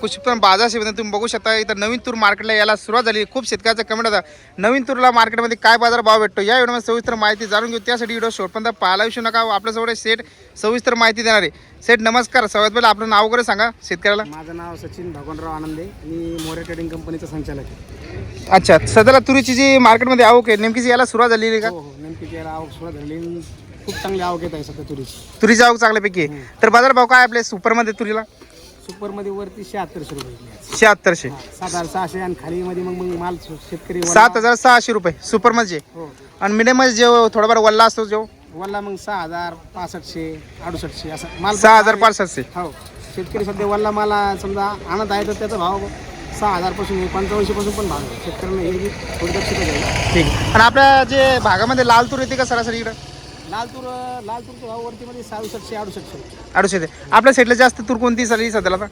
कृषी पण बाजार सेवेने तुम्ही बघू शकता इथं नवीन तूर मार्केटला यायला सुरुवात झाली. खूप शेतकऱ्याचा कमेंट होता. नवीन तूरला मार्केटमध्ये काय बाजार भाव भेटतो? या व्हिडिओमध्ये सविस्तर माहिती जाणून घेऊ. त्यासाठी व्हिडिओ शेवटपर्यंत पाहायला विषय नका. आपल्यासोबत सेट सविस्तर माहिती देणार आहे. सेट नमस्कार. सगळ्यात पहिला आपलं नाव वगैरे सांगा शेतकऱ्याला. माझं नाव सचिन भगवानराव आनंदे मी मोरे ट्रेडिंग कंपनीचा संचालक आहे. अच्छा सध्याला तुरीची जी मार्केटमध्ये आवक आहे नेमकीच यायला सुरुवात झालेली आहे का? हो हो नेमकी आवक सुरुवात झाली खूप चांगली आवक येत आहे सध्या तुरीची. तुरीची आवक चांगल्यापैकी आहे. तर बाजार भाव काय आपले सुपरमध्ये तुरीला? सुपरमध्ये वरती शहात्तरशे रुपये. शहात्तरशे. सात हजार सहाशे आणि खालीमध्ये मग मग माल शेतकरी वल्ला- सात हजार सहाशे रुपये सुपरमध्ये हो. आणि मिडियममध्ये जो थोडाफार वल्ला असतो जो वल्ला मग सहा हजार पासष्टशे अडुसष्टशे असं माल सहा हजार पाचशे हो. शेतकरी सध्या वल्ला माला समजा आणत आहे तर त्याचा भाव सहा हजारपासून पंचावन्नशे पासून पण भाव आहे. शेतकऱ्यांना हे बी थोडी दक्षता ठीक आहे. आणि आपल्या जे भागामध्ये लाल तूर येते का सरासरी इकडं? लाल तूर लाल तूरचा भाव वरतीमध्ये सहासष्टशे अडुसष्टशे. अडूच येते आपल्या साईडला जास्त तूर कोणती चालली सध्याला आता?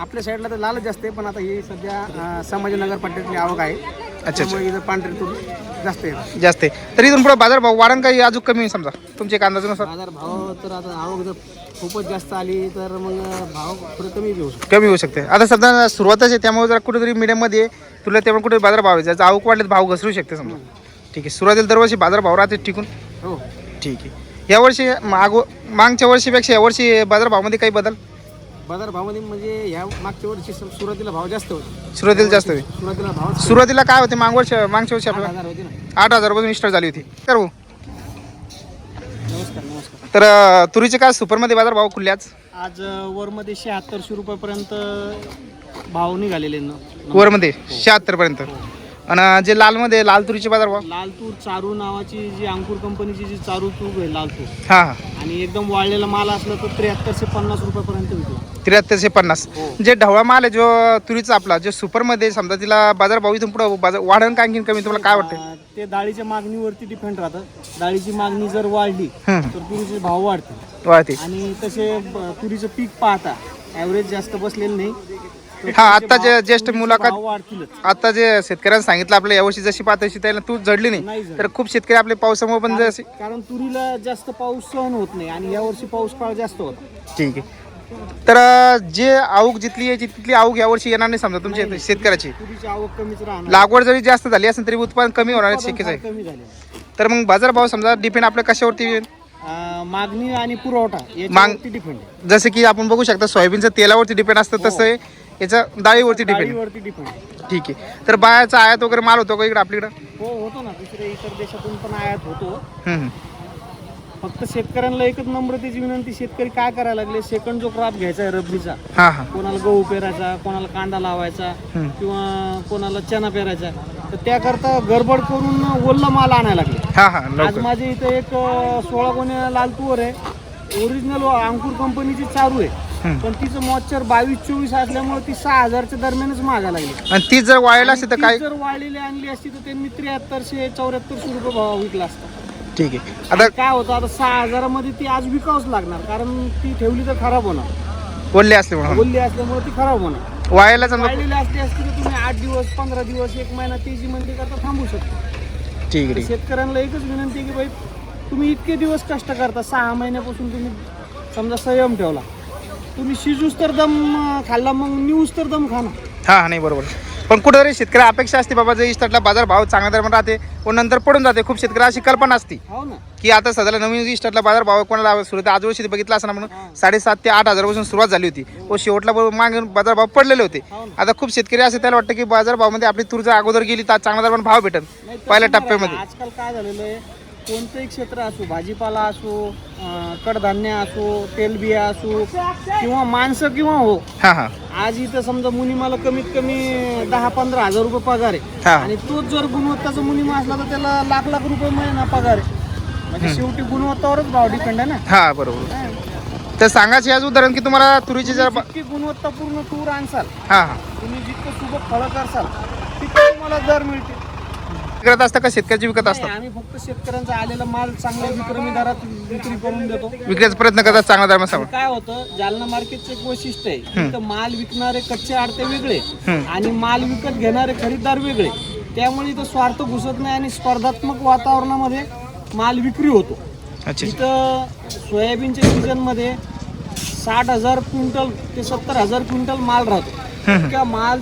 आपल्या साईडला तर लालच जास्त आहे पण आता ही सध्या संभाजीनगर पट्ट्यातली आवक आहे. अच्छा त्यामुळे इथं पांढरी तूर जास्त आहे. जास्त आहे. तर इथून पुढे बाजार भाव वाढन काही अजून कमी होईल समजा? तुमच्या एक अंदाजानुसार. बाजार भाव तर आता आवक जर खूपच जास्त आली तर मग भाव थोडं कमी घेऊ शकतो. कमी होऊ शकते. आता सध्या सुरुवातच आहे त्यामुळे जरा कुठेतरी मीडियममध्ये. तुला त्यामुळे कुठे बाजार भाव आहे. ज्याचा आवक वाढले तर भाव घसरू शकते समजा. ठीक आहे. सुरुवातीला दरवर्षी बाजार भाव राहते टिकून. हो. ठीक आहे. यावर्षी मागो मागच्या वर्षीपेक्षा यावर्षी बाजार भावामध्ये काही बदल? बाजार भावामध्ये म्हणजे ह्या मागच्या वर्षी सु- सुरुवातीला भाव जास्त होते. सुरुवातीला जास्त होईल सुरुवातीला भाव सुरुवातीला काय होते? माग वर्ष मागच्या वर्षी आठ आपल्याला हजार होते ना. आठ हजारपासून स्टार्ट झाली होती. तर हो नमस्कार नमस्कार. तर अं, तुरीचे काय सुपरमध्ये बाजार भाव खुलले आज? आज वरमध्ये शहात्तरशे रुपयापर्यंत भाव निघालेले ना. वरमध्ये? शहात्तर पर्यंत. आणि जे लालमध्ये लाल तुरीचे बाजार भाव? लाल तूर चारू नावाची जी अंकुर कंपनीची जी चारू तूर आहे लाल तूर हां हां. आणि एकदम वाळलेला माल असला तर त्र्याहत्तरशे पन्नास रुपयापर्यंत विकला. त्र्याहत्तरशे पन्नास. हो. जे ढवळा माल आहे जो तुरीचा आपला जो सुपरमध्ये समजा तिला बाजार भाव इथून पुढे बाजार वाढन का आणखीन कमी तुम्हाला काय वाटतं ते डाळीच्या मागणीवरती डिपेंड राहतं. डाळीची मागणी जर वाढली तर तुरीचे भाव वाढतील. वाढते आणि तसे ब- तुरीचं पीक पाहता ॲव्हरेज जास्त बसलेलं नाही. हा आता जे ज्येष्ठ मुलाखत वाढतीलच. आता जे शेतकऱ्यांनी सांगितलं आपल्या यावर्षी जशी तशी त्याला तूच जडली नाही. तर खूप शेतकरी आपले पावसामुळे पण जसे कारण तुरीला जास्त पाऊस सहन होत नाही आणि यावर्षी पाऊस काळ जास्त होता. ठीक आहे. तर अं, जे आवक जिथली आहे तिथली आवक यावर्षी येणार नाही समजा तुमच्या इथे शेतकऱ्याची. तुरीची आवक कमीच राहणार. लागवड जरी जास्त झाली असेल तरी उत्पादन कमी होणार उत्पादन शक्यच फार आहे कमी झाले तर मग बाजार भाव समजा डिपेंड आपल्या कशावरती येईल? अं, मागणी आणि पुरवठा याच्यावरती डिपेंड जसं की आपण बघू शकता सोयाबीनचं तेलावरती डिपेंड असतं तसं आहे. याचं डाळीवरती डिपेंड डाळीवरती डिपेंड ठीक आहे. तर बायाचा आयात वगैरे माल होतो का इकडे आपल्याकडं? हो होतो ना. दुसऱ्या इतर देशातून पण आयात होतो. हम्म, हम्म. फक्त शेतकऱ्यांना एकच नम्रतेची विनंती शेतकरी काय करायला लागले? सेकंड जो क्रॉप घ्यायचा आहे रब्बीचा हां हां. कोणाला गहू पेरायचा कोणाला कांदा लावायचा हम्म. किंवा कोणाला चना पेरायचा तर त्याकरता गडबड करून ओल्ला माल आणायला लागले. हां हां आज लवकर माझे इथे एक अं, सोळा गोण्या लाल तुवर आहे. ओरिजिनल अंकुर कंपनीची चारू आहे. पण तिचं मॉइश्चर बावीस चोवीस असल्यामुळे ती सहा हजारच्या दरम्यानच मागा लागली. आणि ती जर वाळायला असते तर काय? जर वाळलेली आणली असती तर त्यांनी त्र्याहत्तरशे चौऱ्याहत्तरशे रुपये भाव विकला असता. ठीक आहे. आता काय होतं आता सहा हजारामध्ये ती आज विकावच लागणार कारण ती ठेवली तर खराब होणार. बोलले असले म्हणून. बोलली असल्यामुळे ती खराब होणार. वाळायला समजा वाळलेली असली असती तर तुम्ही आठ दिवस पंधरा दिवस एक महिना तेजी मंदी करता थांबू शकता. ठीक आहे शेतकऱ्यांना एकच विनंती आहे की भाई तुम्ही इतके दिवस कष्ट करता सहा महिन्यापासून तुम्ही समजा संयम ठेवला. तुम्ही शिजूस तर दम खाल्ला मग न्यूज तर दम खाना हां हां नाही बरोबर. पण कुठेतरी शेतकरी अपेक्षा असते बाबा जर इस्टाटला बाजार भाव चांगला दरम्यान राहते पण नंतर पडून जाते. खूप शेतकरी अशी कल्पना असते हो ना. की आता सध्याला नवीन इस्टाटला बाजार भाव कोणाला सुरुवात आज वर्षी बघितला असं म्हणून साडेसात ते आठ हजारापासून सुरुवात झाली होती. व शेवटला बरोबर मागे बाजार भाव पडलेले होते. हो आता खूप शेतकरी असे त्याला वाटतं की बाजार भावामध्ये आपली तूर जर अगोदर गेली तर चांगला दरम्यान भाव भेटल पहिल्या टप्प्यामध्ये. आजकाल काय झालेलं आहे? कोणतंही क्षेत्र असो भाजीपाला असो कडधान्य असो तेलबिया असो किंवा माणसं किंवा हो. हां हां. आज इथं समजा मुनिमाला कमीत कमी दहा पंधरा हजार रुपये पगार आहे. हा. आणि तोच जर गुणवत्ताचा मुनिमा असला तर त्याला लाख लाख रुपये महिना पगार आहे. म्हणजे शेवटी गुणवत्तावरच भाव डिपेंड आहे ना. हां बरोबर. तर सांगायचे आज उदाहरण की तुम्हाला तुरीची जर तुम्ही जितकी गुणवत्तापूर्ण तूर आणसाल हां हां. तुम्ही जितकं सुबक फळं करसाल तितकं तुम्हाला दर मिळते विकत असतं का? शेतकऱ्याची विकत नाही, असतं आम्ही फक्त शेतकऱ्यांचा आलेला माल चांगल्या विक्रमी दरात विक्री करून देतो. विकण्याचा प्रयत्न करतात चांगला दरम्यान सांगा काय होतं जालना मार्केटचं एक वैशिष्ट्य आहे इथं माल विकणारे कच्चे आडते वेगळे. आणि माल विकत घेणारे खरीददार वेगळे. त्यामुळे इथं स्वार्थ घुसत नाही आणि स्पर्धात्मक वातावरणामध्ये माल विक्री होतो. इथं सोयाबीनच्या सीझनमध्ये साठ हजार क्विंटल ते सत्तर हजार क्विंटल माल राहतो. इतक्या माल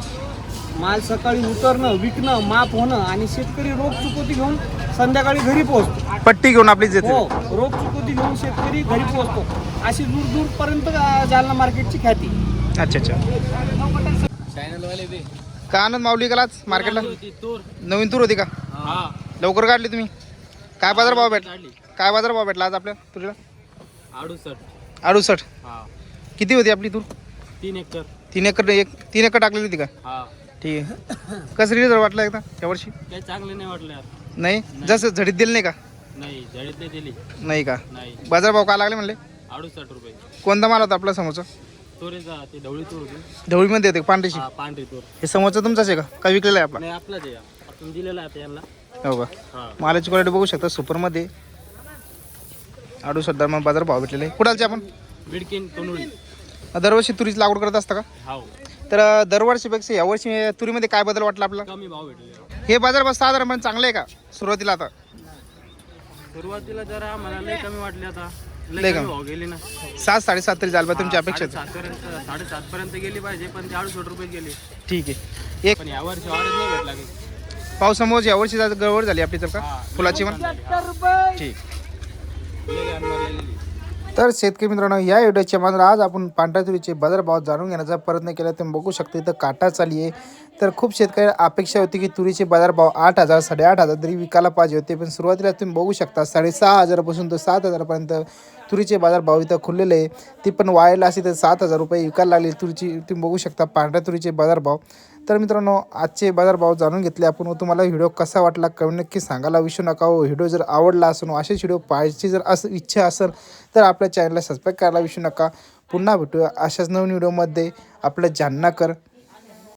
माल सकाळी उतरणं विकणं माप होणं आणि शेतकरी रोग चुकवती घेऊन संध्याकाळी घरी पोहोचतो. पट्टी घेऊन आपली येते हो रोग चुकवती घेऊन शेतकरी घरी पोहोचतो. अशी दूर दूर पर्यंत जालना मार्केटची ख्याती. अच्छा अच्छा. का आनंद माऊली गेलाच मार्केटला? नवीन तूर होती का? लवकर काढली तुम्ही. काय बाजार भाव भेटला काय बाजार भाव भेटला आज आपल्या तुरीला? अडुसष्ट. हा. किती होती आपली तूर? तीन एकर. तीन एकर एक तीन एकर टाकलेली होती का? हा. ठीक आहे. कसं रिझल्ट वाटलं एकदा यावर्षी काही चांगले नाही वाटले नाही? जसं झडीत दिलं नाही का? नाही जळीत नाही दिली. नाही का? नाही. बाजार भाव काय लागले म्हणले? अडुसष्ट रुपये. कोणता माल होता आपला समोरचा? तोरेचा ते ढवळी तूर होती. ढवळीमध्ये येते का? पांढरीशी? हा पांढरी तूर. हे समोरचा तुमचाच आहे का? का विकलेला आहे आपला? नाही आहे. आपण दिलेला आहे यांना. हो का? हा. मालाची क्वालिटी बघू शकता. सुपरमध्ये अडुसष्ट दरम्यान बाजार भाव भेटलेले कुठालचे आपण? बिडकीन तोंडुळी. दरवर्षी तुरीची लागवड करत असता का? हाव. तर दरवर्षीपेक्षा यावर्षी तुरीमध्ये काय बदल वाटला आपला? कमी भाव भेटले हे बाजार भाव साधारणपणे चांगले आहे का सुरुवातीला आता? सुरुवातीला जरा आम्हाला लय कमी वाटले आता. लय लय कमी. कमी. भाव गेली ना. सात साडेसात तरी झालं पाहिजे तुमची अपेक्षा आहे. सात पर्यंत साडेसात पर्यंत गेली पाहिजे पण ते अडुसष्ट रुपये गेली. ठीक आहे. एक पण यावर्षी ऑर्डर नाही भेटला काही. पावसामुळे यावर्षी जरा गडबड झाली आपली तर का. फुलाची पण? ठीक. लय. तर शेतकरी मित्रांनो या व्हिडिओच्या मात्र आज आपण पांढऱ्या तुरीचे बाजारभाव जाणून घेण्याचा प्रयत्न केला. तुम्ही बघू शकता इथं काटा चाली आहे. तर खूप शेतकरी अपेक्षा होती की तुरीचे बाजारभाव आठ हजार साडेआठ हजार तरी विकायला पाहिजे होते. पण सुरुवातीला तुम्ही बघू शकता साडेसहा हजारापासून तर सात हजारापर्यंत तुरीचे बाजारभाव इथं खुललेले आहे. ती पण वायाला असे तर सात हजार रुपये विकायला लागले. तुरीची तुम्ही बघू शकता पांढऱ्या तुरीचे बाजारभाव तर मित्रांनो आजचे बाजारभाव जाणून घेतले आपण व तुम्हाला व्हिडिओ कसा वाटला कमेंट नक्की सांगायला विसरू नका व व्हिडिओ जर आवडला असून असेच व्हिडिओ पाहायची जर असं इच्छा असेल तर आपल्या चॅनलला सबस्क्राईब करायला विसरू नका. पुन्हा भेटूया अशाच नवीन व्हिडिओमध्ये. आपलं जान्नाकर